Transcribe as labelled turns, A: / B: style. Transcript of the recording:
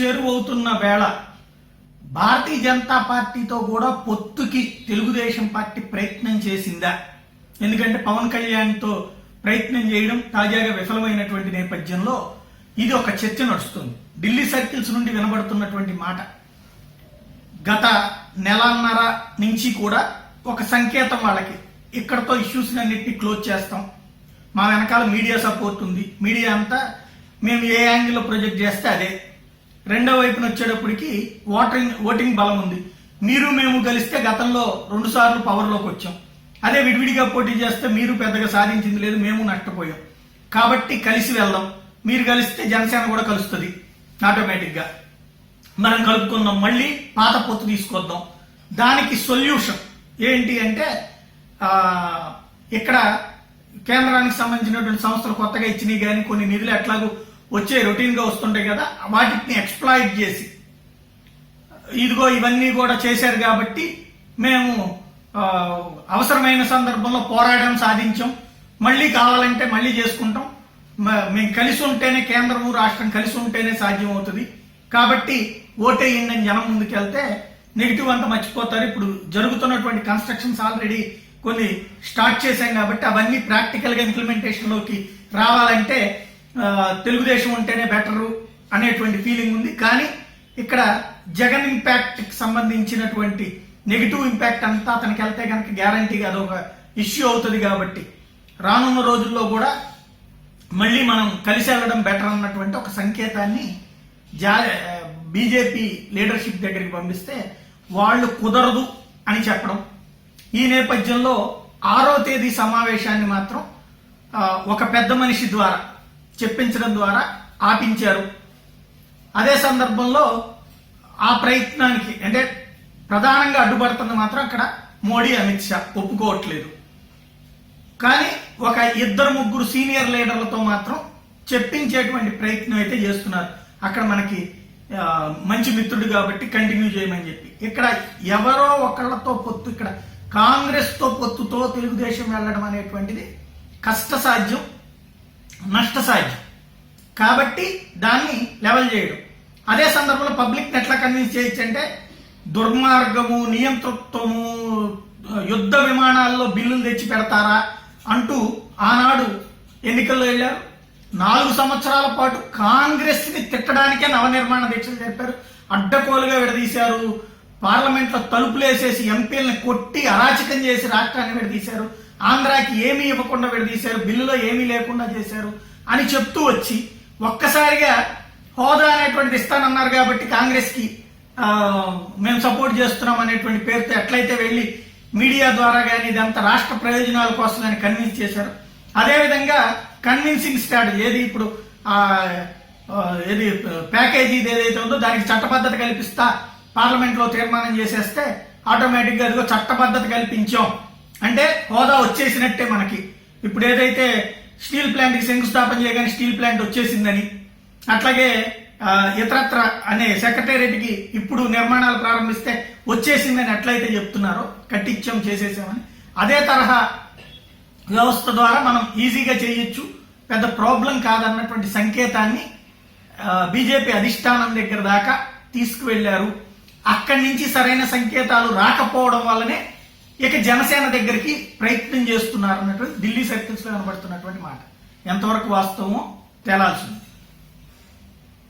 A: చేరువవుతున్న వేళ భారతీయ జనతా పార్టీతో కూడా పొత్తుకి తెలుగుదేశం పార్టీ ప్రయత్నం చేసిందా? ఎందుకంటే పవన్ కళ్యాణ్తో ప్రయత్నం చేయడం తాజాగా విఫలమైనటువంటి నేపథ్యంలో ఇది ఒక చర్చ నడుస్తుంది. ఢిల్లీ సర్కిల్స్ నుండి వినబడుతున్నటువంటి మాట. గత నెలన్నర నుంచి కూడా ఒక సంకేతం వాళ్ళకి. ఇక్కడతో ఇష్యూస్ అన్నింటినీ క్లోజ్ చేస్తాం. మా వెనకాల మీడియా సపోర్ట్ ఉంది. మీడియా అంతా మేము ఏ యాంగిల్లో ప్రొజెక్ట్ చేస్తే అదే. రెండో వైపున వచ్చేటప్పటికి ఓటింగ్ ఓటింగ్ బలం ఉంది. మీరు మేము కలిస్తే గతంలో రెండు సార్లు పవర్లోకి వచ్చాం. అదే విడివిడిగా పోటీ చేస్తే మీరు పెద్దగా సాధించింది లేదు మేము నష్టపోయాం. కాబట్టి కలిసి వెళ్దాం. మీరు కలిస్తే జనసేన కూడా కలుస్తుంది ఆటోమేటిక్గా మనం కలుపుకుందాం మళ్ళీ పాత పొత్తు తీసుకొద్దాం. దానికి సొల్యూషన్ ఏంటి అంటే ఇక్కడ కేంద్రానికి సంబంధించినటువంటి సంస్థలు కొత్తగా ఇచ్చినవి కానీ కొన్ని నిధులు ఎట్లాగూ వచ్చే రొటీన్గా వస్తుంటాయి కదా వాటిని ఎక్స్ప్లాయిట్ చేసి. ఇదిగో ఇవన్నీ కూడా చేశారు కాబట్టి మేము అవసరమైన సందర్భంలో పోరాటం సాధించాం. మళ్ళీ కావాలంటే మళ్ళీ చేసుకుంటాం. మేము కలిసి ఉంటేనే కేంద్రము రాష్ట్రం కలిసి ఉంటేనే సాధ్యం అవుతుంది. కాబట్టి ఓటేయండి జనం ముందుకెళ్తే నెగిటివ్ అంతా మర్చిపోతారు. ఇప్పుడు జరుగుతున్నటువంటి కన్స్ట్రక్షన్స్ ఆల్రెడీ కొన్ని స్టార్ట్ చేశాం కాబట్టి అవన్నీ ప్రాక్టికల్గా ఇంప్లిమెంటేషన్లోకి రావాలంటే తెలుగుదేశం ఉంటేనే బెటరు అనేటువంటి ఫీలింగ్ ఉంది. కానీ ఇక్కడ జగన్ ఇంపాక్ట్కి సంబంధించినటువంటి నెగిటివ్ ఇంపాక్ట్ అంతా అతనికి వెళ్తే కనుక గ్యారంటీగా అదొక ఇష్యూ అవుతుంది కాబట్టి రానున్న రోజుల్లో కూడా మళ్ళీ మనం కలిసి వెళ్ళడం బెటర్ అన్నటువంటి ఒక సంకేతాన్ని జా బీజేపీ లీడర్షిప్ దగ్గరికి పంపిస్తే వాళ్ళు కుదరదు అని చెప్పడం. ఈ నేపథ్యంలో ఆరో తేదీ సమావేశాన్ని మాత్రం ఒక పెద్ద మనిషి ద్వారా చెప్పించడం ద్వారా ఆపించారు. అదే సందర్భంలో ఆ ప్రయత్నానికి అంటే ప్రధానంగా అడ్డుపడుతుంది మాత్రం అక్కడ మోడీ అమిత్ షా ఒప్పుకోవట్లేదు. కానీ ఒక ఇద్దరు ముగ్గురు సీనియర్ లీడర్లతో మాత్రం చెప్పించేటువంటి ప్రయత్నం అయితే చేస్తున్నారు. అక్కడ మనకి మంచి మిత్రుడు కాబట్టి కంటిన్యూ చేయమని చెప్పి. ఇక్కడ ఎవరో ఒకళ్ళతో పొత్తు ఇక్కడ కాంగ్రెస్తో పొత్తుతో తెలుగుదేశం వెళ్ళడం అనేటువంటిది కష్టసాధ్యం. నష్టసాధ్యం కాబట్టి దాన్ని లెవెల్ చేయడం. అదే సందర్భంలో పబ్లిక్ ఎట్లా కన్విన్స్ చేయొచ్చు అంటే దుర్మార్గము నియంతృత్వము యుద్ధ విమానాల్లో బిల్లులు తెచ్చి పెడతారా అంటూ ఆనాడు ఎన్నికల్లో వెళ్ళారు. నాలుగు సంవత్సరాల పాటు కాంగ్రెస్ని తిట్టడానికే నవనిర్మాణ దీక్షలు చెప్పారు అడ్డకోలుగా విడదీశారు. పార్లమెంట్లో తలుపులు వేసేసి ఎంపీలను కొట్టి అరాచకం చేసి రాష్ట్రాన్ని విడదీశారు ఆంధ్రాకి ఏమీ ఇవ్వకుండా విడదీశారు బిల్లులో ఏమీ లేకుండా చేశారు అని చెప్తూ వచ్చి ఒక్కసారిగా హోదా అనేటువంటిది ఇస్తానన్నారు కాబట్టి కాంగ్రెస్కి మేము సపోర్ట్ చేస్తున్నాం అనేటువంటి పేరుతో ఎట్లయితే వెళ్ళి మీడియా ద్వారా కానీ ఇదంతా రాష్ట్ర ప్రయోజనాల కోసం అని కన్విన్స్ చేశారు. అదేవిధంగా కన్విన్సింగ్ స్ట్రాటజీ ఏది ఇప్పుడు ఏది ప్యాకేజీ ఏదైతే ఉందో దానికి చట్టబద్ధత కల్పిస్తా పార్లమెంట్లో తీర్మానం చేసేస్తే ఆటోమేటిక్గా అదిగో చట్టబద్ధత కల్పించాం. అంటే హోదా వచ్చేసినట్టే మనకి. ఇప్పుడు ఏదైతే స్టీల్ ప్లాంట్కి శంకుస్థాపన చేయగానే స్టీల్ ప్లాంట్ వచ్చేసిందని అట్లాగే ఇతరత్ర అనే సెక్రటేరియట్కి ఇప్పుడు నిర్మాణాలు ప్రారంభిస్తే వచ్చేసిందని ఎట్లయితే చెప్తున్నారో కట్టించాం చేసేసామని అదే తరహా వ్యవస్థ ద్వారా మనం ఈజీగా చేయొచ్చు. పెద్ద ప్రాబ్లం కాదన్నటువంటి సంకేతాన్ని బీజేపీ అధిష్టానం దగ్గర దాకా తీసుకువెళ్ళారు అక్కడి నుంచి సరైన సంకేతాలు రాకపోవడం వల్లనే ఇక జనసేన దగ్గరికి ప్రయత్నం చేస్తున్నారు అన్నటువంటి ఢిల్లీ సర్కిల్స్లో కనబడుతున్నటువంటి మాట. ఎంతవరకు వాస్తవమో తేలాల్సింది